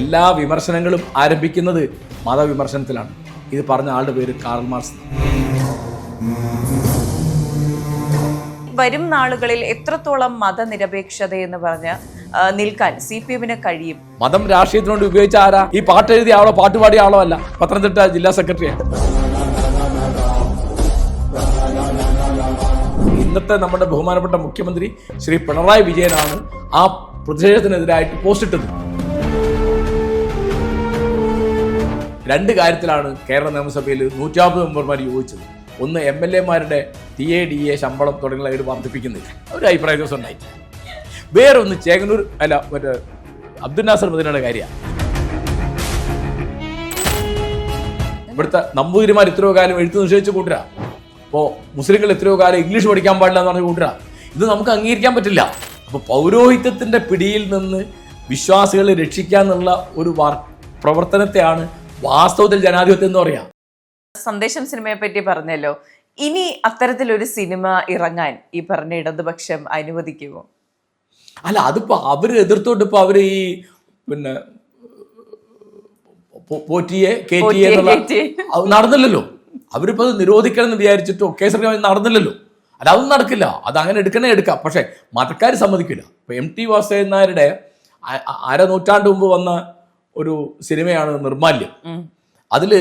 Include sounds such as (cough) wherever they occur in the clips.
എല്ലാ വിമർശനങ്ങളും ആരംഭിക്കുന്നത് മതവിമർശനത്തിലാണ്. ഇത് പറഞ്ഞ ആളുടെ പേര് കാർൽ മാർസ് വരും നാളുകളിൽ എത്രത്തോളം മതനിരപേക്ഷത എന്ന് പറഞ്ഞ് നിൽക്കാൻ സി പി എമ്മിന് കഴിയും? മതം രാഷ്ട്രീയത്തിനോട് വേണ്ടി ഉപയോഗിച്ച ആരാ? ഈ പാട്ട് എഴുതിയ ആളോ പാട്ടുപാടിയ ആളോ അല്ല. പത്തനംതിട്ട ജില്ലാ സെക്രട്ടറിയാണ് ഇന്നത്തെ നമ്മുടെ ബഹുമാനപ്പെട്ട മുഖ്യമന്ത്രി ശ്രീ പിണറായി വിജയനാണ് ആ പ്രതിഷേധത്തിനെതിരായിട്ട് പോസ്റ്റ് ഇട്ടത്. രണ്ട് കാര്യത്തിലാണ് കേരള നിയമസഭയിൽ നൂറ്റാമ്പത് മെമ്പർമാർ യോജിച്ചത്. ഒന്ന് എം എൽ എമാരുടെ ടി എ ഡി എ ശമ്പളം തുടങ്ങിയവർ വർദ്ധിപ്പിക്കുന്നില്ല. ഒരു അഭിപ്രായ ദിവസം ഉണ്ടായി. വേറൊന്ന് ചേങ്ങന്നൂർ അല്ല മറ്റേ അബ്ദുൽ നാസർ മദീനയുടെ കാര്യമാണ്. ഇവിടുത്തെ നമ്പൂതിരിമാർ എത്രയോ കാലം എഴുത്ത് നിഷേധിച്ച് കൂട്ടരാ. അപ്പോൾ മുസ്ലിങ്ങൾ എത്രയോ കാലം ഇംഗ്ലീഷ് പഠിക്കാൻ പാടില്ല എന്ന് പറഞ്ഞ് കൂട്ടരാ. ഇത് നമുക്ക് അംഗീകരിക്കാൻ പറ്റില്ല. അപ്പോൾ പൗരോഹിത്യത്തിന്റെ പിടിയിൽ നിന്ന് വിശ്വാസികളെ രക്ഷിക്കാന്നുള്ള ഒരു വർ പ്രവർത്തനത്തെയാണ് വാസ്തവത്തിൽ ജനാധിപത്യം എന്ന് പറയാം. സന്ദേശം സിനിമയെ പറ്റി പറഞ്ഞല്ലോ. ഇനി അത്തരത്തിലൊരു സിനിമ ഇറങ്ങാൻ ഈ പറഞ്ഞ ഇടതുപക്ഷം അനുവദിക്കുമോ? അല്ല അതിപ്പോ അവർ എതിർത്തോണ്ട് ഇപ്പൊ അവർ ഈ പിന്നെ പോറ്റിയെ കേറ്റിയെ ടി എന്നുള്ള അത് നടന്നില്ലല്ലോ. അവരിപ്പോ അത് നിരോധിക്കണം എന്ന് വിചാരിച്ചിട്ടോ ശ്രീ നടന്നില്ലല്ലോ. അല്ല അതൊന്നും നടക്കില്ല. അത് അങ്ങനെ എടുക്കണേ എടുക്കാം. പക്ഷെ മതക്കാർ സമ്മതിക്കില്ല. ഇപ്പൊ എം ടി വാസുദേവൻ നായരുടെ അര നൂറ്റാണ്ട് മുമ്പ് വന്ന ഒരു സിനിമയാണ് നിർമാല്യം. അതിൽ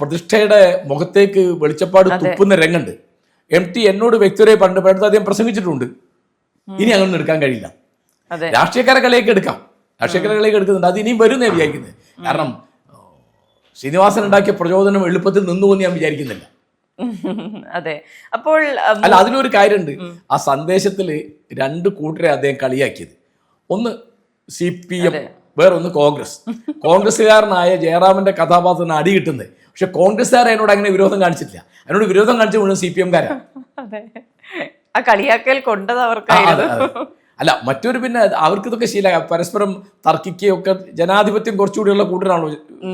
പ്രതിഷ്ഠയുടെ മുഖത്തേക്ക് വെളിച്ചപ്പാട് തുപ്പുന്ന രംഗുണ്ട്. എം ടി എന്നോട് വ്യക്തിപരമായി പണ്ട് പണ്ട് അദ്ദേഹം പ്രസംഗിച്ചിട്ടുണ്ട്. ഇനി അങ്ങനെ എടുക്കാൻ കഴിയില്ല. രാഷ്ട്രീയക്കാരെ കളിയൊക്കെ എടുക്കാം. രാഷ്ട്രീയക്കാരെ കളിയൊക്കെ എടുക്കുന്നുണ്ട്. അത് ഇനിയും വരുന്നേ വിചാരിക്കുന്നത് കാരണം ശ്രീനിവാസൻ ഉണ്ടാക്കിയ പ്രചോദനം എളുപ്പത്തിൽ നിന്നു എന്ന് ഞാൻ വിചാരിക്കുന്നില്ല. (laughs) അതെ. അപ്പോൾ അല്ല അതിലൊരു കാര്യമുണ്ട് ആ സന്ദേശത്തിൽ രണ്ട് കൂട്ടരെ അദ്ദേഹം കളിയാക്കിയത്. ഒന്ന് സി പി എം വേറൊന്ന് കോൺഗ്രസ്. കോൺഗ്രസ്സുകാരനായ ജയറാമിന്റെ കഥാപാത്രത്തിന് അടി കിട്ടുന്നത് പക്ഷെ കോൺഗ്രസ്സുകാർ അതിനോട് അങ്ങനെ വിരോധം കാണിച്ചിട്ടില്ല. അതിനോട് വിരോധം കാണിച്ച മുഴുവൻ സി പി എംകാരാണ് ആ കളിയാക്കൽ കൊണ്ടത് അവർക്കായിരുന്നു. അല്ല മറ്റൊരു പിന്നെ അവർക്ക് ഇതൊക്കെ ശീല. പരസ്പരം തർക്കിക്കുകയൊക്കെ ജനാധിപത്യം കുറച്ചുകൂടിയുള്ള കൂട്ടരാണല്ലോ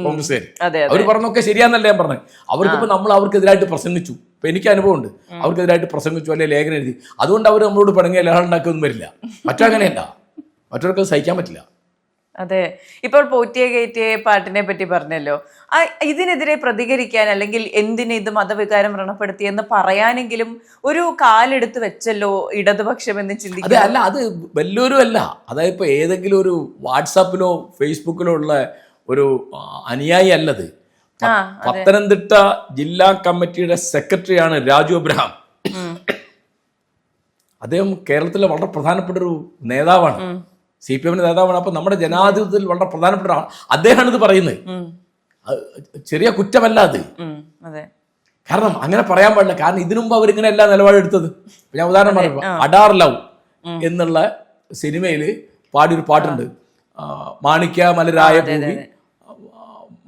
കോൺഗ്രസ്സുകാർ അവർ പറഞ്ഞൊക്കെ ശരിയാന്നല്ല ഞാൻ പറഞ്ഞത് അവർക്കിപ്പോ നമ്മൾ അവർക്കെതിരായിട്ട് പ്രസംഗിച്ചു. ഇപ്പൊ എനിക്ക് അനുഭവമുണ്ട്. അവർക്കെതിരായിട്ട് പ്രസംഗിച്ചു അല്ലെ ലേഖനം എഴുതി. അതുകൊണ്ട് അവർ നമ്മളോട് പിണങ്ങിയ ലഹളം ഉണ്ടാക്കൊന്നും വരില്ല. മറ്റങ്ങനെയല്ല മറ്റവർക്ക് സഹിക്കാൻ പറ്റില്ല. അതെ. ഇപ്പോൾ പോറ്റിയ കയറ്റിയ പാട്ടിനെ പറ്റി പറഞ്ഞല്ലോ. ഇതിനെതിരെ പ്രതികരിക്കാൻ അല്ലെങ്കിൽ എന്തിനെ ഇത് മതവികാരം വ്രണപ്പെടുത്തി എന്ന് പറയാനെങ്കിലും ഒരു കാലെടുത്ത് വെച്ചല്ലോ ഇടതുപക്ഷം എന്ന് ചിന്തിക്കുക അല്ല അത് വല്ലവരും അല്ല അതായത് ഇപ്പൊ ഏതെങ്കിലും ഒരു വാട്സാപ്പിലോ ഫേസ്ബുക്കിലോ ഉള്ള ഒരു അനുയായി അല്ലത്. പത്തനംതിട്ട ജില്ലാ കമ്മിറ്റിയുടെ സെക്രട്ടറിയാണ് രാജു അബ്രഹാം. അദ്ദേഹം കേരളത്തിലെ വളരെ പ്രധാനപ്പെട്ട ഒരു നേതാവാണ് സി പി എമ്മിന്റെ നേതാവാണ്. അപ്പൊ നമ്മുടെ ജനാധിപത്യത്തിൽ വളരെ പ്രധാനപ്പെട്ട അദ്ദേഹമാണ് ഇത് പറയുന്നത്. ചെറിയ കുറ്റമല്ല അത്. കാരണം അങ്ങനെ പറയാൻ പാടില്ല. കാരണം ഇതിനു മുമ്പ് അവരിങ്ങനെ എല്ലാ നിലപാടെടുത്തത് എടുത്തത്. ഞാൻ ഉദാഹരണം പറയുമ്പോൾ അഡാർ ലവ് എന്നുള്ള സിനിമയിൽ പാടിയൊരു പാട്ടുണ്ട്. മാണിക്ക മാണിക്യ മലരായ ഭൂമി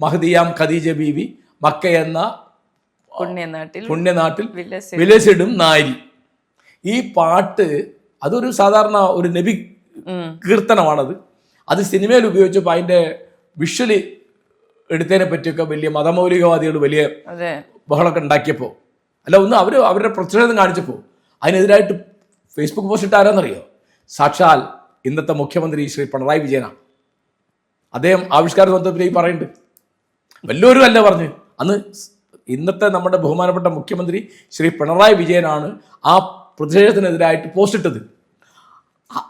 മഹദിയാം ഖദീജ ബീവി മക്ക എന്ന പുണ്യനാട്ടിൽ പുണ്യനാട്ടിൽ വിലസിടും. നാരി ഈ പാട്ട് അതൊരു സാധാരണ ഒരു നബി കീർത്തനമാണത്. അത് സിനിമയിൽ ഉപയോഗിച്ചപ്പോൾ അതിന്റെ വിഷ്വലി എടുത്തതിനെ പറ്റിയൊക്കെ വലിയ മതമൗലികവാദികൾ വലിയ ബഹളമൊക്കെ ഉണ്ടാക്കിയപ്പോൾ അല്ല ഒന്ന് അവർ അവരുടെ പ്രതിഷേധം കാണിച്ചപ്പോൾ അതിനെതിരായിട്ട് ഫേസ്ബുക്ക് പോസ്റ്റ് ഇട്ട് ആരാന്നറിയോ? സാക്ഷാൽ ഇന്നത്തെ മുഖ്യമന്ത്രി ശ്രീ പിണറായി വിജയനാണ്. അദ്ദേഹം ആവിഷ്കാര സ്വന്തത്തിലേക്ക് പറയുന്നുണ്ട്. വല്ലവരും അല്ല പറഞ്ഞ്. അന്ന് ഇന്നത്തെ നമ്മുടെ ബഹുമാനപ്പെട്ട മുഖ്യമന്ത്രി ശ്രീ പിണറായി വിജയനാണ് ആ പ്രതിഷേധത്തിനെതിരായിട്ട് പോസ്റ്റ് ഇട്ടത്.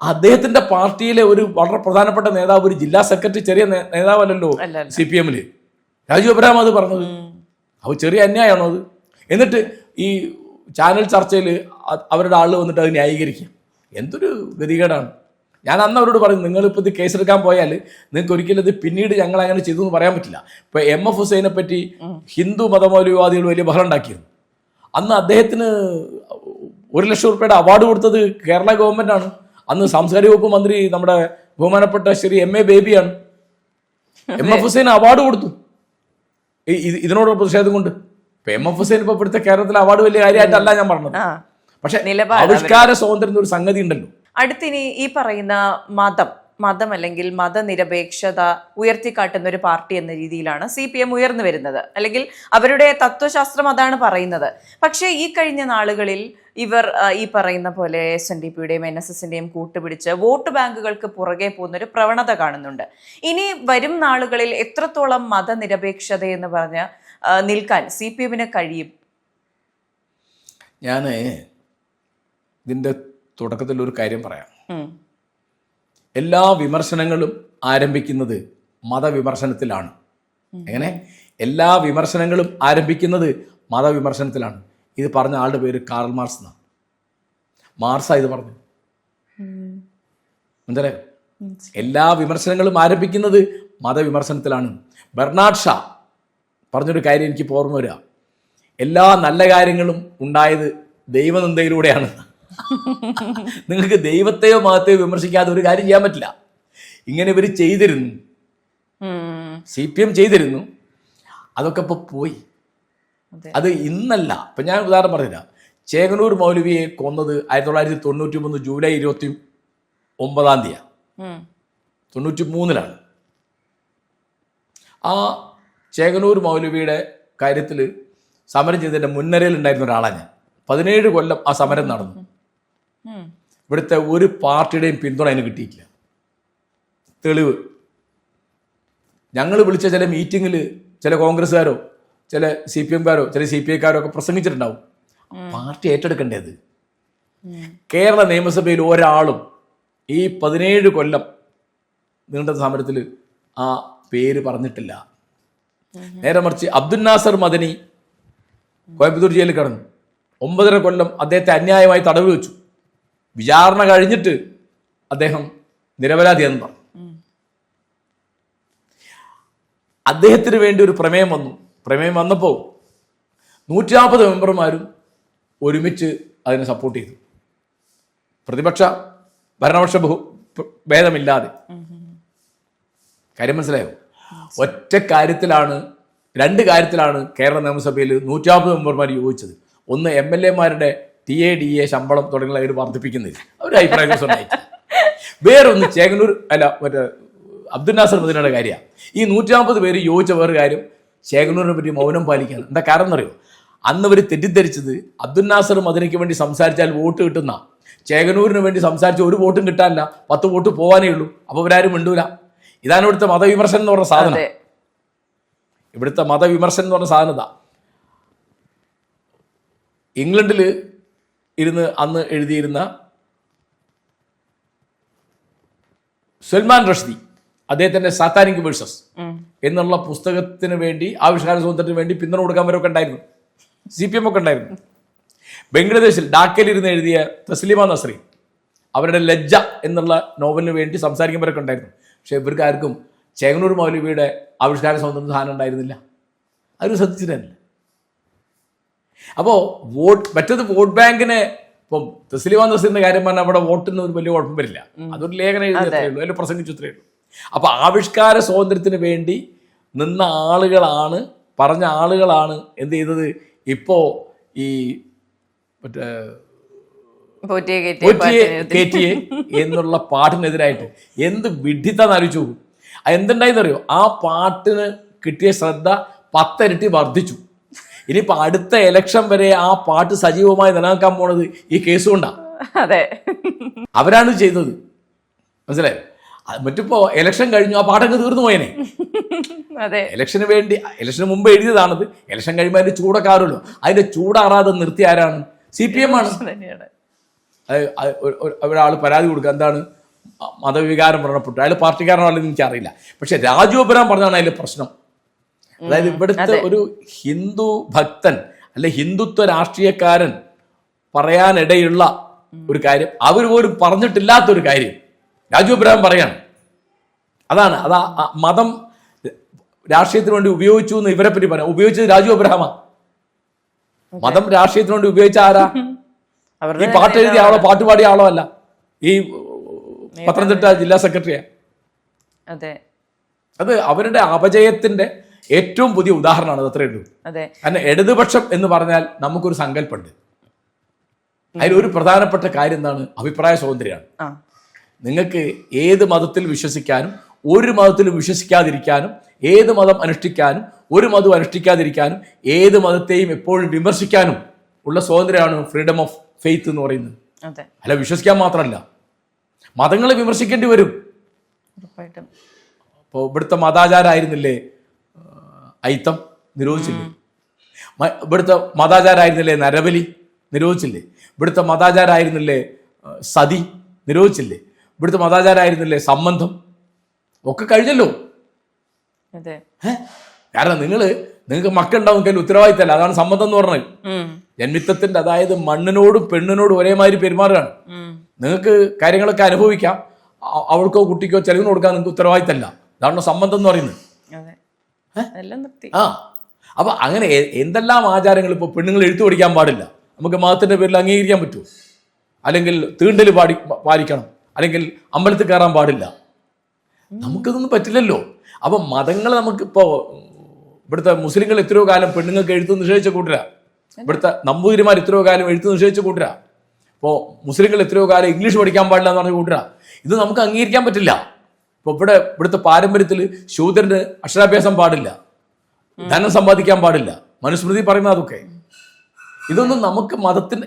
അദ്ദേഹത്തിന്റെ പാർട്ടിയിലെ ഒരു വളരെ പ്രധാനപ്പെട്ട നേതാവ് ഒരു ജില്ലാ സെക്രട്ടറി ചെറിയ നേതാവല്ലോ നേതാവല്ലല്ലോ. സി പി എമ്മിൽ. രാജു അബ്രഹാം അത് പറഞ്ഞത്. അപ്പോൾ ചെറിയ അന്യായമാണോ അത്? എന്നിട്ട് ഈ ചാനൽ ചർച്ചയിൽ അവരുടെ ആൾ വന്നിട്ട് അത് ന്യായീകരിക്കുക. എന്തൊരു ഗതികേടാണ്. ഞാൻ അന്ന് അവരോട് പറയും നിങ്ങളിപ്പോൾ ഇത് കേസെടുക്കാൻ പോയാൽ നിങ്ങൾക്ക് ഒരിക്കലും ഇത് പിന്നീട് ഞങ്ങൾ അങ്ങനെ ചെയ്തു എന്ന് പറയാൻ പറ്റില്ല. ഇപ്പൊ എം എഫ് ഹുസൈനെ പറ്റി ഹിന്ദു മതമൗലികവാദികൾ വലിയ ബഹളം ഉണ്ടാക്കിയിരുന്നു. അന്ന് അദ്ദേഹത്തിന് ഒരു ലക്ഷം റുപ്യയുടെ അവാർഡ് കൊടുത്തത് കേരള ഗവൺമെന്റ് ആണ് അന്ന് സാംസ്കാരിക വകുപ്പ് മന്ത്രി നമ്മുടെ ബഹുമാനപ്പെട്ട ശ്രീ എം എ ബേബിയാണ്. എം എഫ് ഹുസൈൻ അവാർഡ് കൊടുത്തു. ഇതിനോട് പ്രതിഷേധം കൊണ്ട്. ഇപ്പൊ എം എഫ് ഹുസൈൻ ഇപ്പൊ ഇവിടുത്തെ കേരളത്തിൽ അവാർഡ് വലിയ കാര്യമായിട്ടല്ല ഞാൻ പറഞ്ഞത്. പക്ഷെ ആവിഷ്കാര സ്വാതന്ത്ര്യം ഒരു സംഗതി ഉണ്ടല്ലോ. അടുത്തിനി ഈ പറയുന്ന മതം മതം അല്ലെങ്കിൽ മതനിരപേക്ഷത ഉയർത്തിക്കാട്ടുന്ന ഒരു പാർട്ടി എന്ന രീതിയിലാണ് സി പി എം ഉയർന്നു വരുന്നത്. അല്ലെങ്കിൽ അവരുടെ തത്വശാസ്ത്രം അതാണ് പറയുന്നത്. പക്ഷേ ഈ കഴിഞ്ഞ നാളുകളിൽ ഇവർ ഈ പറയുന്ന പോലെ എസ് എൻ ഡി പിയുടെയും എൻ എസ് എസിന്റെയും കൂട്ടുപിടിച്ച് വോട്ട് ബാങ്കുകൾക്ക് പുറകെ പോകുന്ന ഒരു പ്രവണത കാണുന്നുണ്ട്. ഇനി വരും നാളുകളിൽ എത്രത്തോളം മതനിരപേക്ഷത എന്ന് പറഞ്ഞ് നിൽക്കാൻ സി പി എമ്മിന് കഴിയും? ഞാൻ ഇതിന്റെ തുടക്കത്തിൽ ഒരു കാര്യം പറയാം. എല്ലാ വിമർശനങ്ങളും ആരംഭിക്കുന്നത് മതവിമർശനത്തിലാണ്. എങ്ങനെ? എല്ലാ വിമർശനങ്ങളും ആരംഭിക്കുന്നത് മതവിമർശനത്തിലാണ്. ഇത് പറഞ്ഞ ആളുടെ പേര് കാർൽ മാർസ് എന്നാണ്. മാർസാ ഇത് പറഞ്ഞു മനസ്സിലെ മനസ്സിലായോ? എല്ലാ വിമർശനങ്ങളും ആരംഭിക്കുന്നത് മതവിമർശനത്തിലാണ്. ബെർണാഡ് ഷാ പറഞ്ഞൊരു കാര്യം എനിക്ക് ഓർമ്മ വരിക. എല്ലാ നല്ല കാര്യങ്ങളും ഉണ്ടായത് ദൈവനിന്ദയിലൂടെയാണ്. നിങ്ങൾക്ക് ദൈവത്തെയോ മതത്തെയോ വിമർശിക്കാതെ ഒരു കാര്യം ചെയ്യാൻ പറ്റില്ല. ഇങ്ങനെ ഇവർ ചെയ്തിരുന്നു. സി പി എം ചെയ്തിരുന്നു. അതൊക്കെ ഇപ്പോൾ പോയി. അതെ. ഇന്നല്ല. ഇപ്പം ഞാൻ ഉദാഹരണം പറഞ്ഞില്ല ചേകനൂർ മൗലവിയെ കൊന്നത് ആയിരത്തി തൊള്ളായിരത്തി തൊണ്ണൂറ്റി മൂന്ന് ജൂലൈ ഇരുപത്തി ഒമ്പതാം തീയതി. തൊണ്ണൂറ്റി മൂന്നിലാണ് ആ ചേകനൂർ മൗലവിയുടെ കാര്യത്തിൽ സമരം ചെയ്തതിന്റെ മുൻനിരയിൽ ഉണ്ടായിരുന്ന ഒരാളാണ് ഞാൻ. പതിനേഴ് കൊല്ലം ആ സമരം നടന്നു. ഇവിടുത്തെ ഒരു പാർട്ടിയുടെയും പിന്തുണ അതിന് കിട്ടിയിട്ടില്ല. തെളിവ്. ഞങ്ങൾ വിളിച്ച ചില മീറ്റിങ്ങിൽ ചില കോൺഗ്രസ്സുകാരോ ചില സി പി എംകാരോ ചില സി പി ഐക്കാരോ ഒക്കെ പ്രസംഗിച്ചിട്ടുണ്ടാവും. പാർട്ടി ഏറ്റെടുക്കേണ്ടത്. കേരള നിയമസഭയിൽ ഒരാളും ഈ പതിനേഴ് കൊല്ലം നീണ്ട സമരത്തിൽ ആ പേര് പറഞ്ഞിട്ടില്ല. നേരെ മറിച്ച് അബ്ദുൽ നാസർ മദനി കോയമ്പത്തൂർ ജയിലിൽ കിടന്നു. ഒമ്പതര കൊല്ലം അദ്ദേഹത്തെ അന്യായമായി തടവ് വെച്ചു. വിചാരണ കഴിഞ്ഞിട്ട് അദ്ദേഹം നിരപരാധിയെന്ന് പറഞ്ഞു. അദ്ദേഹത്തിന് വേണ്ടി ഒരു പ്രമേയം വന്നു. പ്രമേയം വന്നപ്പോൾ നൂറ്റി നാൽപ്പത് മെമ്പർമാരും ഒരുമിച്ച് അതിനെ സപ്പോർട്ട് ചെയ്തു. പ്രതിപക്ഷ ഭരണപക്ഷ ബഹു ഭേദമില്ലാതെ. കാര്യം മനസ്സിലായോ? ഒറ്റ കാര്യത്തിലാണ് രണ്ട് കാര്യത്തിലാണ് കേരള നിയമസഭയിൽ നൂറ്റാമ്പത് മെമ്പർമാർ യോജിച്ചത്. ഒന്ന് എം എൽ എമാരുടെ ടി എ ഡി എ ശമ്പളം വർദ്ധിപ്പിക്കുന്നത് അവർ ഒരു അഭിപ്രായം ഉണ്ടായിട്ടില്ല. വേറൊന്ന് ചേകനൂർ അല്ല മറ്റേ അബ്ദുൽ നാസർ മദീനയുടെ കാര്യമാണ്. ഈ നൂറ്റാമ്പത് പേര് യോജിച്ച വേറെ കാര്യം ചേകനൂരിനെ പറ്റി മൗനം പാലിക്കാൻ എന്താ കാരണം അറിയോ അന്ന് അവർ തെറ്റിദ്ധരിച്ചത് അബ്ദുൽ നാസർ അതിനേക്ക് വേണ്ടി സംസാരിച്ചാൽ വോട്ട് കിട്ടുന്ന ചേകനൂരിന് വേണ്ടി സംസാരിച്ച ഒരു വോട്ടും കിട്ടാനില്ല. പത്ത് വോട്ട് പോകാനേ ഉള്ളൂ. അപ്പോൾ ഇവരാരും മിണ്ടൂല. ഇതാണ് ഇവിടുത്തെ മതവിമർശനം എന്ന് പറഞ്ഞ സാധനം. ഇവിടുത്തെ മതവിമർശനം എന്ന് പറഞ്ഞ സാധനത ഇംഗ്ലണ്ടിൽ ഇരുന്ന് അന്ന് എഴുതിയിരുന്ന സൽമാൻ റഷ്ദി. അദ്ദേഹത്തിന്റെ സാത്താനിക് വേഴ്സസ് എന്നുള്ള പുസ്തകത്തിന് വേണ്ടി ആവിഷ്കാര സ്വാതന്ത്ര്യത്തിന് വേണ്ടി പിന്തുണ കൊടുക്കാൻ വരൊക്കെ ഉണ്ടായിരുന്നു. സി പി എം ഒക്കെ ഉണ്ടായിരുന്നു. ബംഗ്ലാദേശിൽ ഡാക്കയിൽ ഇരുന്ന് എഴുതിയ തസ്ലിമ നസ്രി അവരുടെ ലജ്ജ എന്നുള്ള നോവലിന് വേണ്ടി സംസാരിക്കുമ്പോഴൊക്കെ ഉണ്ടായിരുന്നു. പക്ഷെ ഇവർക്ക് ആർക്കും ചേങ്ങനൂർ മൗലവിയുടെ ആവിഷ്കാര സ്വാതന്ത്ര്യ സാധനം ഉണ്ടായിരുന്നില്ല. അവർ ശ്രദ്ധിച്ചിട്ടില്ല അപ്പോൾ വോട്ട് മറ്റത് വോട്ട് ബാങ്കിനെ ഇപ്പം തസ്ലിമ നസീറിന്റെ കാര്യം പറഞ്ഞാൽ അവിടെ വോട്ടിന് ഒരു വലിയ കുഴപ്പം വരില്ല. അതൊരു ലേഖനം എഴുതിയത്രേ ഉള്ളൂ. അതിൽ പ്രസംഗിച്ചു ഇത്രയേ ഉള്ളൂ. അപ്പൊ ആവിഷ്കാര സ്വാതന്ത്ര്യത്തിന് വേണ്ടി നിന്ന ആളുകളാണ് പറഞ്ഞ ആളുകളാണ് എന്ത് ചെയ്തത്? ഇപ്പോ ഈ മറ്റേ കയറ്റിയെ എന്നുള്ള പാട്ടിനെതിരായിട്ട് എന്ത് വിഡിത്താന്ന് ആലോചിച്ചു എന്തുണ്ടായെന്നറിയോ? ആ പാട്ടിന് കിട്ടിയ ശ്രദ്ധ പത്തരട്ടി വർദ്ധിച്ചു. ഇനിയിപ്പോ അടുത്ത ഇലക്ഷൻ വരെ ആ പാട്ട് സജീവമായി നിലനിൽക്കാൻ പോണത് ഈ കേസ് കൊണ്ടാണ് അതെ. അവരാണ് ചെയ്തത്. മനസ്സിലായോ? മറ്റിപ്പോ ഇലക്ഷൻ കഴിഞ്ഞു ആ പാട്ടൊക്കെ തീർന്നു പോയനെ (laughs) അതെ. ഇലക്ഷന് വേണ്ടി ഇലക്ഷന് മുമ്പ് എഴുതിയതാണത്. ഇലക്ഷൻ കഴിയുമ്പോൾ അതിന്റെ ചൂടൊക്കെ അതിന്റെ ചൂടാറാതെ നിർത്തി ആരാണ്? സി പി എം ആണ്. ഒരാൾ പരാതി കൊടുക്കുക. എന്താണ്? മതവികാരം വ്രണപ്പെട്ടു അയാൾ പാർട്ടിക്കാരനാണെന്ന് എനിക്കറിയില്ല. പക്ഷെ രാജോപുരം പറഞ്ഞാണ് അതിൽ പ്രശ്നം. അതായത് ഇവിടുത്തെ ഒരു ഹിന്ദു ഭക്തൻ അല്ലെ ഹിന്ദുത്വ രാഷ്ട്രീയക്കാരൻ പറയാനിടയുള്ള ഒരു കാര്യം. അവർ പോലും പറഞ്ഞിട്ടില്ലാത്തൊരു കാര്യം. രാജു അബ്രഹാം പറയാണ്. അതാണ് അതാ മതം രാഷ്ട്രീയത്തിന് വേണ്ടി ഉപയോഗിച്ചു എന്ന് ഇവരെ പറ്റി പറയാം. ഉപയോഗിച്ചത് രാജു അബ്രഹാമാ. മതം രാഷ്ട്രീയത്തിന് വേണ്ടി ഉപയോഗിച്ച ആരാ? ഈ പാട്ട് എഴുതിയ ആളോ പാട്ട് പാടിയ ആളോ അല്ല. ഈ പത്തനംതിട്ട ജില്ലാ സെക്രട്ടറിയാ. അതെ. അത് അവരുടെ അപജയത്തിന്റെ ഏറ്റവും പുതിയ ഉദാഹരണമാണ് അത് അത്രേ ഉള്ളൂ. കാരണം ഇടതുപക്ഷം എന്ന് പറഞ്ഞാൽ നമുക്കൊരു സങ്കല്പമുണ്ട്. അതിലൊരു പ്രധാനപ്പെട്ട കാര്യം എന്താണ്? അഭിപ്രായ സ്വാതന്ത്ര്യമാണ്. നിങ്ങൾക്ക് ഏത് മതത്തിൽ വിശ്വസിക്കാനും ഒരു മതത്തിലും വിശ്വസിക്കാതിരിക്കാനും ഏത് മതം അനുഷ്ഠിക്കാനും ഒരു മതം അനുഷ്ഠിക്കാതിരിക്കാനും ഏത് മതത്തെയും എപ്പോഴും വിമർശിക്കാനും ഉള്ള സ്വാതന്ത്ര്യമാണ് ഫ്രീഡം ഓഫ് ഫെയ്ത്ത് എന്ന് പറയുന്നത്. അല്ല വിശ്വസിക്കാൻ മാത്രമല്ല. മതങ്ങളെ വിമർശിക്കേണ്ടി വരും. അപ്പോൾ ഇവിടുത്തെ മതാചാരായിരുന്നില്ലേ ഐത്തം? നിരോധിച്ചില്ലേ? ഇവിടുത്തെ മതാചാരായിരുന്നില്ലേ നരബലി? നിരോധിച്ചില്ലേ? ഇവിടുത്തെ മതാചാരായിരുന്നില്ലേ ആ, സതി? നിരോധിച്ചില്ലേ? ഇവിടുത്തെ മതാചാരായിരുന്നില്ലേ? സംബന്ധം ഒക്കെ കഴിഞ്ഞല്ലോ? കാരണം നിങ്ങൾ നിങ്ങൾക്ക് മക്കളുണ്ടാവും കയ്യിൽ ഉത്തരവാദിത്തമല്ല. അതാണ് സംബന്ധം എന്ന് പറഞ്ഞത്. ജന്മിത്തത്തിന്റെ അതായത് മണ്ണിനോടും പെണ്ണിനോടും ഒരേമാതിരി പെരുമാറുകയാണ്. നിങ്ങൾക്ക് കാര്യങ്ങളൊക്കെ അനുഭവിക്കാം. അവൾക്കോ കുട്ടിക്കോ ചെലവിന് കൊടുക്കാൻ നിങ്ങൾക്ക് ഉത്തരവാദിത്തമല്ല. അതാണ് സംബന്ധം എന്ന് പറയുന്നത്. ആ. അപ്പൊ അങ്ങനെ എന്തെല്ലാം ആചാരങ്ങൾ ഇപ്പോൾ പെണ്ണുങ്ങൾ എഴുത്തു പഠിക്കാൻ പാടില്ല? നമുക്ക് മതത്തിന്റെ പേരിൽ അംഗീകരിക്കാൻ പറ്റുമോ? അല്ലെങ്കിൽ തീണ്ടൽ പാടി പാലിക്കണം. അല്ലെങ്കിൽ അമ്പലത്തിൽ കയറാൻ പാടില്ല. നമുക്കതൊന്നും പറ്റില്ലല്ലോ. അപ്പൊ മതങ്ങൾ നമുക്കിപ്പോ ഇവിടുത്തെ മുസ്ലിങ്ങൾ എത്രയോ കാലം പെണ്ണുങ്ങൾക്ക് എഴുത്ത് നിഷേധിച്ച കൂട്ടരാ. ഇവിടുത്തെ നമ്പൂതിരിമാർ എത്രയോ കാലം എഴുത്ത് നിഷേധിച്ച കൂട്ടരാ. ഇപ്പോൾ മുസ്ലിങ്ങൾ എത്രയോ കാലം ഇംഗ്ലീഷ് പഠിക്കാൻ പാടില്ല എന്ന് പറഞ്ഞ കൂട്ടരാ. ഇത് നമുക്ക് അംഗീകരിക്കാൻ പറ്റില്ല. ഇപ്പോൾ ഇവിടെ ഇവിടുത്തെ പാരമ്പര്യത്തിൽ ശൂദ്രന് അക്ഷരാഭ്യാസം പാടില്ല. ധനം സമ്പാദിക്കാൻ പാടില്ല. മനുസ്മൃതി പറയുന്ന അതൊക്കെ. ഇതൊന്നും നമുക്ക് മതത്തിന്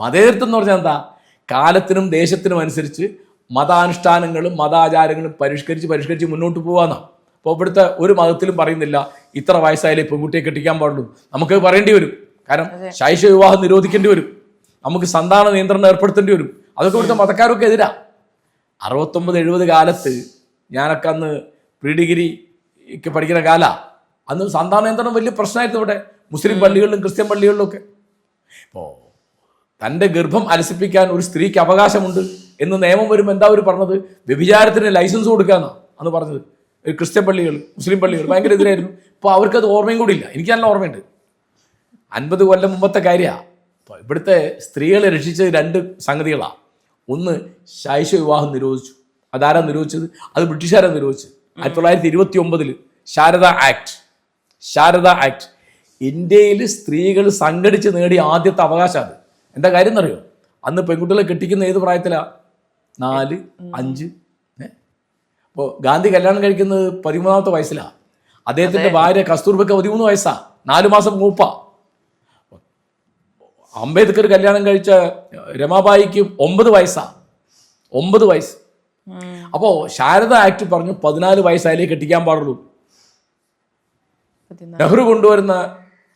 മതേതൃത്വം എന്ന് പറഞ്ഞാൽ എന്താ? കാലത്തിനും ദേശത്തിനും അനുസരിച്ച് മതാനുഷ്ഠാനങ്ങളും മതാചാരങ്ങളും പരിഷ്കരിച്ച് പരിഷ്കരിച്ച് മുന്നോട്ട് പോകാന്നാണ് അപ്പോൾ ഇവിടുത്തെ ഒരു മതത്തിലും പറയുന്നില്ല ഇത്ര വയസ്സായാലേ പെൺകുട്ടിയെ കെട്ടിക്കാൻ പാടുള്ളൂ. നമുക്ക് പറയേണ്ടി വരും. കാരണം ശൈശ വിവാഹം നിരോധിക്കേണ്ടി വരും. നമുക്ക് സന്താന നിയന്ത്രണം ഏർപ്പെടുത്തേണ്ടി വരും. അതൊക്കെ ഇവിടുത്തെ മതക്കാരൊക്കെ എതിരാ. അറുപത്തൊമ്പത് എഴുപത് കാലത്ത് ഞാനൊക്കെ അന്ന് പ്രീ ഡിഗ്രിക്ക് പഠിക്കുന്ന കാല. അന്ന് സന്താന നിയന്ത്രണം വലിയ പ്രശ്നമായിരുന്നു ഇവിടെ. മുസ്ലിം പള്ളികളിലും ക്രിസ്ത്യൻ പള്ളികളിലും ഒക്കെ. ഇപ്പോൾ തന്റെ ഗർഭം അലസിപ്പിക്കാൻ ഒരു സ്ത്രീക്ക് അവകാശമുണ്ട് എന്ന് നിയമം വരുമ്പോൾ എന്താ അവർ പറഞ്ഞത്? വ്യഭിചാരത്തിന് ലൈസൻസ് കൊടുക്കാന്നാ അന്ന് പറഞ്ഞത്. ക്രിസ്ത്യൻ പള്ളികൾ മുസ്ലിം പള്ളികൾ ഭയങ്കര എതിരായിരുന്നു ഇപ്പോൾ അവർക്കത് ഓർമ്മയും കൂടി ഇല്ല എനിക്ക് നല്ല ഓർമ്മയുണ്ട്. അൻപത് കൊല്ലം മുമ്പത്തെ കാര്യമാണ് അപ്പോൾ ഇവിടുത്തെ സ്ത്രീകളെ രക്ഷിച്ചത് രണ്ട് സംഗതികളാണ് ഒന്ന് ശൈശ വിവാഹം നിരോധിച്ചു. അതാരാ നിരോധിച്ചത്? അത് ബ്രിട്ടീഷുകാരാണ് നിരോധിച്ചത്. ആയിരത്തി തൊള്ളായിരത്തി ഇരുപത്തി ഒമ്പതിൽ ശാരദ ആക്ട്. ശാരദ ആക്ട്. ഇന്ത്യയിൽ സ്ത്രീകൾ സംഘടിച്ച് നേടിയ ആദ്യത്തെ അവകാശമാണ് എന്താ കാര്യം എന്നറിയോ? അന്ന് പെൺകുട്ടികളെ കെട്ടിക്കുന്ന ഏത് പ്രായത്തിലാണ് നാല് അഞ്ച് അപ്പോൾ ഗാന്ധി കല്യാണം കഴിക്കുന്നത് പതിമൂന്നാമത്തെ വയസ്സിലാണ് അദ്ദേഹത്തിന്റെ ഭാര്യ കസ്തൂർബയ്ക്ക് പതിമൂന്ന് വയസ്സാ. നാല് മാസം മൂപ്പ. അംബേദ്കർ കല്യാണം കഴിച്ച രമാബായിക്ക് ഒമ്പത് വയസ്സാ. ഒമ്പത് വയസ്സ്. അപ്പോ ശാരദ ആക്ട് പറഞ്ഞു പതിനാല് വയസ്സായാലേ കെട്ടിക്കാൻ പാടുള്ളൂ. നെഹ്റു കൊണ്ടുവരുന്ന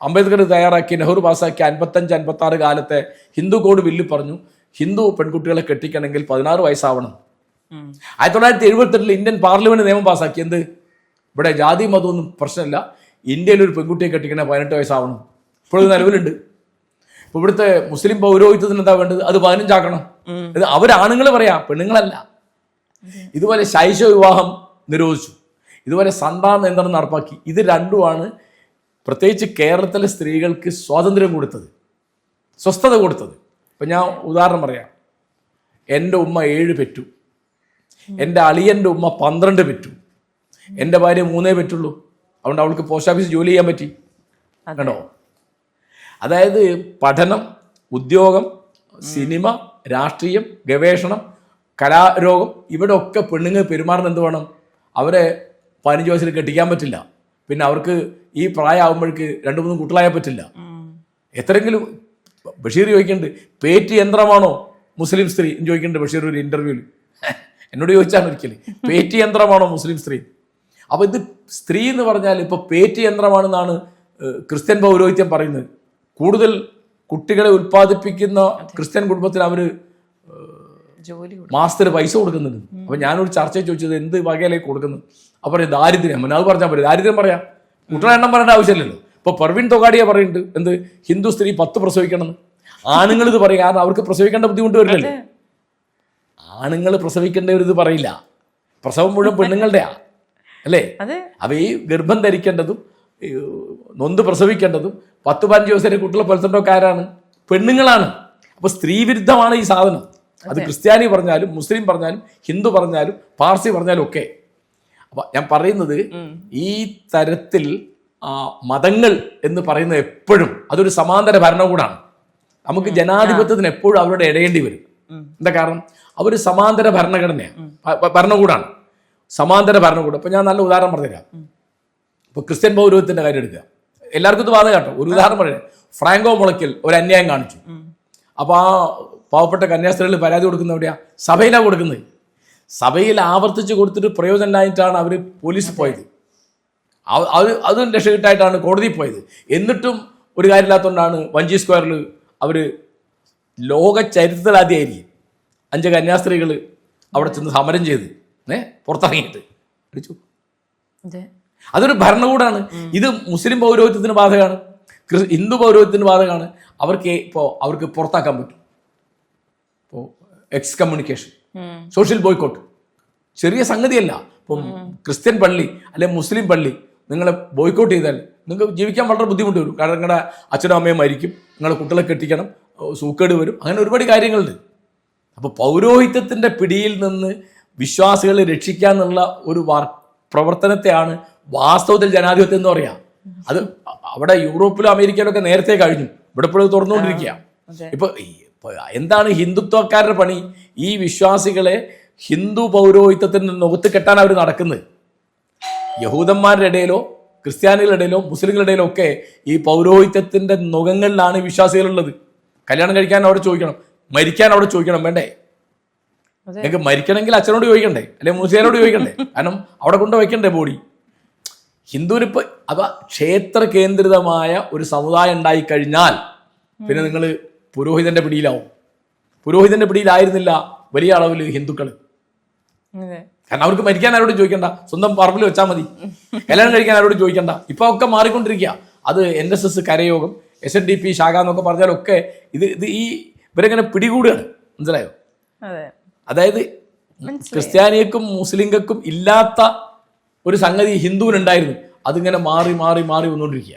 അംബേദ്കർ തയ്യാറാക്കി നെഹ്റു പാസാക്കി അൻപത്തഞ്ച് അൻപത്തി ആറ് കാലത്തെ ഹിന്ദു കോഡ് ബില്ല് പറഞ്ഞു ഹിന്ദു പെൺകുട്ടികളെ കെട്ടിക്കണമെങ്കിൽ പതിനാറ് വയസ്സാവണം. ആയിരത്തി തൊള്ളായിരത്തി എഴുപത്തെട്ടിൽ ഇന്ത്യൻ പാർലമെന്റ് നിയമം പാസാക്കി എന്ത് ഇവിടെ ജാതി മതമൊന്നും പ്രശ്നമില്ല. ഇന്ത്യയിൽ ഒരു പെൺകുട്ടിയെ കെട്ടിക്കണേ പതിനെട്ട് വയസ്സാവണം. ഇപ്പോഴും നിലവിലുണ്ട്. ഇപ്പൊ ഇവിടുത്തെ മുസ്ലിം പൗരോഹിത്യത്തിന് എന്താ വേണ്ടത്? അത് പതിനഞ്ചാക്കണം. ഇത് അവരാണുങ്ങൾ പറയാ പെണ്ണുങ്ങളല്ല. ഇതുപോലെ ശൈശവ വിവാഹം നിരോധിച്ചു. ഇതുപോലെ സന്താന നിയന്ത്രണം നടപ്പാക്കി. ഇത് രണ്ടുമാണ് പ്രത്യേകിച്ച് കേരളത്തിലെ സ്ത്രീകൾക്ക് സ്വാതന്ത്ര്യം കൊടുത്തത് സ്വസ്ഥത കൊടുത്തത്. ഇപ്പം ഞാൻ ഉദാഹരണം പറയാം. എന്റെ ഉമ്മ ഏഴ് പെറ്റു. എന്റെ അളിയന്റെ ഉമ്മ പന്ത്രണ്ട് പെറ്റു. എന്റെ ഭാര്യ മൂന്നേ പറ്റുള്ളൂ. അതുകൊണ്ട് അവൾക്ക് പോസ്റ്റ് ഓഫീസ് ജോലി ചെയ്യാൻ പറ്റി. കണ്ടോ? അതായത് പഠനം ഉദ്യോഗം സിനിമ രാഷ്ട്രീയം ഗവേഷണം കലാരോഗം ഇവിടെ ഒക്കെ പെണ്ണുങ്ങൾ പെരുമാറുന്ന എന്ത് വേണം? അവരെ പതിനഞ്ച് വയസ്സിൽ കെട്ടിക്കാൻ പറ്റില്ല. പിന്നെ അവർക്ക് ഈ പ്രായമാകുമ്പോഴേക്ക് രണ്ടു മൂന്നും കുട്ടികളായ പറ്റില്ല. എത്രയെങ്കിലും ബഷീർ ചോദിക്കുന്നുണ്ട് പേറ്റ് യന്ത്രമാണോ? മുസ്ലിം സ്ത്രീ. എന്ന് ചോദിക്കുന്നുണ്ട് ബഷീർ ഒരു ഇന്റർവ്യൂവിൽ എന്നോട് ചോദിച്ചാണ് ഒരിക്കലും പേറ്റ് യന്ത്രമാണോ മുസ്ലിം സ്ത്രീ? അപ്പൊ ഇത് സ്ത്രീ എന്ന് പറഞ്ഞാൽ ഇപ്പൊ പേറ്റ് യന്ത്രമാണെന്നാണ് ക്രിസ്ത്യൻ പൗരോഹിത്യം പറയുന്നത്. കൂടുതൽ കുട്ടികളെ ഉത്പാദിപ്പിക്കുന്ന ക്രിസ്ത്യൻ കുടുംബത്തിൽ അവർ ജോലി കൊടു- മാസത്തിൽ പൈസ കൊടുക്കുന്നുണ്ട്. അപ്പൊ ഞാനൊരു ചർച്ച ചോദിച്ചത് എന്ത് വകയിലേക്ക് കൊടുക്കുന്നത്? അപ്പൊ പറയും ദാരിദ്ര്യം. മുന്നാൾ അത് പറഞ്ഞാൽ പറയും ദാരിദ്ര്യം പറയാം. കുട്ടികളെ എണ്ണം പറയേണ്ട ആവശ്യമില്ലല്ലോ. ഇപ്പൊ പർവീൺ തൊഗാടിയ പറയുന്നുണ്ട് എന്ത്? ഹിന്ദു സ്ത്രീ പത്ത് പ്രസവിക്കണം എന്ന്. ആണുങ്ങൾ ഇത് പറയും കാരണം അവർക്ക് പ്രസവിക്കേണ്ട ബുദ്ധിമുട്ട് വരില്ലല്ലോ. ആണുങ്ങൾ പ്രസവിക്കേണ്ട ഒരു ഇത് പറയില്ല. പ്രസവം മുഴുവൻ പെണ്ണുങ്ങളുടെയാ. അല്ലേ? അവ ഈ ഗർഭം ധരിക്കേണ്ടതും നൊന്ത് പ്രസവിക്കേണ്ടതും പത്ത് പതിനഞ്ച് ദിവസത്തെ കുട്ടികളെ പുലർത്തേണ്ടൊക്കെ ആരാണ്? പെണ്ണുങ്ങളാണ്. അപ്പൊ സ്ത്രീ വിരുദ്ധമാണ് ഈ സാധനം. അത്. ക്രിസ്ത്യാനി പറഞ്ഞാലും മുസ്ലിം പറഞ്ഞാലും ഹിന്ദു പറഞ്ഞാലും പാർസി പറഞ്ഞാലും ഒക്കെ. അപ്പൊ ഞാൻ പറയുന്നത് ഈ തരത്തിൽ ആ, മതങ്ങൾ എന്ന് പറയുന്നത് എപ്പോഴും അതൊരു സമാന്തര ഭരണകൂടാണ്. നമുക്ക് ജനാധിപത്യത്തിന് എപ്പോഴും അവരുടെ ഇടയേണ്ടി വരും. എന്താ കാരണം? അവർ സമാന്തര ഭരണഘടനയാണ്. ഭരണകൂടാണ്. സമാന്തര ഭരണകൂടം ഇപ്പൊ ഞാൻ നല്ല ഉദാഹരണം പറഞ്ഞുതരാം. ഇപ്പൊ ക്രിസ്ത്യൻ പൗരത്വത്തിന്റെ കാര്യം എടുക്കുക. എല്ലാവർക്കും ഇത് വാദം കേട്ടോ. ഒരു ഉദാഹരണം പറയാം. ഫ്രാങ്കോ മുളയ്ക്കൽ ഒരു അന്യായം കാണിച്ചു. അപ്പൊ ആ പാവപ്പെട്ട കന്യാസ്ത്രീകൾ പരാതി കൊടുക്കുന്ന എവിടെയാ? സഭയിലാണ് കൊടുക്കുന്നത്. സഭയിൽ ആവർത്തിച്ച് കൊടുത്തിട്ട് പ്രയോജനമായിട്ടാണ് അവർ പോലീസ് പോയത്. അത് അതും രക്ഷ കിട്ടായിട്ടാണ് കോടതിയിൽ പോയത്. എന്നിട്ടും ഒരു കാര്യമില്ലാത്തതുകൊണ്ടാണ് വഞ്ചി സ്ക്വയറിൽ അവർ ലോക ചരിത്രത്തിലാദ്യമായിരിക്കും അഞ്ച് കന്യാസ്ത്രീകൾ അവിടെ ചെന്ന് സമരം ചെയ്ത് ഏ പുറത്തിറങ്ങിയിട്ട്. അടിച്ചു അതൊരു ഭരണകൂടമാണ് ഇത് മുസ്ലിം പൗരോഹിത്യത്തിന് ബാധകമാണ്. ഹിന്ദു പൗരോഹിത്യത്തിന് ബാധകമാണ്. അവർക്ക് ഇപ്പോൾ അവർക്ക് പുറത്താക്കാൻ പറ്റും. ഇപ്പോൾ എക്സ് കമ്മ്യൂണിക്കേഷൻ. Social boycott. ചെറിയ സംഗതിയല്ല. ഇപ്പം ക്രിസ്ത്യൻ പള്ളി അല്ലെ മുസ്ലിം പള്ളി നിങ്ങളെ ബോയ്ക്കോട്ട് ചെയ്താൽ നിങ്ങൾക്ക് ജീവിക്കാൻ വളരെ ബുദ്ധിമുട്ട് വരും. കാരണം നിങ്ങളുടെ അച്ഛനും അമ്മയും മരിക്കും. നിങ്ങളുടെ കുട്ടികളെ കെട്ടിക്കണം. സൂക്കേട് വരും. അങ്ങനെ ഒരുപാട് കാര്യങ്ങളുണ്ട്. അപ്പോൾ പൗരോഹിത്യത്തിന്റെ പിടിയിൽ നിന്ന് വിശ്വാസികളെ രക്ഷിക്കാന്നുള്ള ഒരു വാർ പ്രവർത്തനത്തെയാണ് വാസ്തവത്തിൽ ജനാധിപത്യം എന്ന് പറയാം. അത് അവിടെ യൂറോപ്പിലും അമേരിക്കയിലും ഒക്കെ നേരത്തെ കഴിഞ്ഞു. ഇവിടെ ഇപ്പോഴും തുറന്നുകൊണ്ടിരിക്കുക ഇപ്പൊ എന്താണ് ഹിന്ദുത്വക്കാരുടെ പണി? ഈ വിശ്വാസികളെ ഹിന്ദു പൗരോഹിത്യത്തിന്റെ നൊകുത്ത് കെട്ടാൻ അവർ നടക്കുന്നത്. യഹൂദന്മാരുടെ ഇടയിലോ ക്രിസ്ത്യാനികളുടെ ഇടയിലോ മുസ്ലിങ്ങളുടെ ഇടയിലോ ഒക്കെ ഈ പൗരോഹിത്യത്തിന്റെ നുഖങ്ങളിലാണ് വിശ്വാസികളുള്ളത്. കല്യാണം കഴിക്കാൻ അവിടെ ചോദിക്കണം. മരിക്കാൻ അവിടെ ചോദിക്കണം. വേണ്ടേ? നിങ്ങൾക്ക് മരിക്കണമെങ്കിൽ അച്ഛനോട് ചോദിക്കണ്ടേ? അല്ലെങ്കിൽ മുസ്ലിനോട് ചോദിക്കണ്ടേ? കാരണം അവിടെ കൊണ്ട് വയ്ക്കണ്ടേ ബോഡി? ഹിന്ദുവിനിപ്പ് അഥവാ ക്ഷേത്ര കേന്ദ്രിതമായ ഒരു സമുദായം ഉണ്ടായി കഴിഞ്ഞാൽ പിന്നെ നിങ്ങൾ പുരോഹിതന്റെ പിടിയിലാവും. പുരോഹിതന്റെ പിടിയിലായിരുന്നില്ല വലിയ അളവിൽ ഹിന്ദുക്കൾ. കാരണം അവർക്ക് മരിക്കാൻ ആരോടും ചോദിക്കണ്ട. സ്വന്തം പറമ്പിൽ വെച്ചാൽ മതി. കല്യാണം കഴിക്കാൻ ആരോടും ചോദിക്കണ്ട. ഇപ്പൊ ഒക്കെ മാറിക്കൊണ്ടിരിക്കുക. അത് എൻ എസ് എസ് കരയോഗം എസ് എൻ ഡി പി ശാഖ എന്നൊക്കെ പറഞ്ഞാലൊക്കെ ഇത് ഇത് ഈ ഇവരെങ്ങനെ പിടികൂടുകയാണ്. മനസ്സിലായോ? അതെ. അതായത് ക്രിസ്ത്യാനിയക്കും മുസ്ലിങ്ങൾക്കും ഇല്ലാത്ത ഒരു സംഗതി ഹിന്ദുവിനുണ്ടായിരുന്നു. അതിങ്ങനെ മാറി മാറി മാറി വന്നുകൊണ്ടിരിക്കുക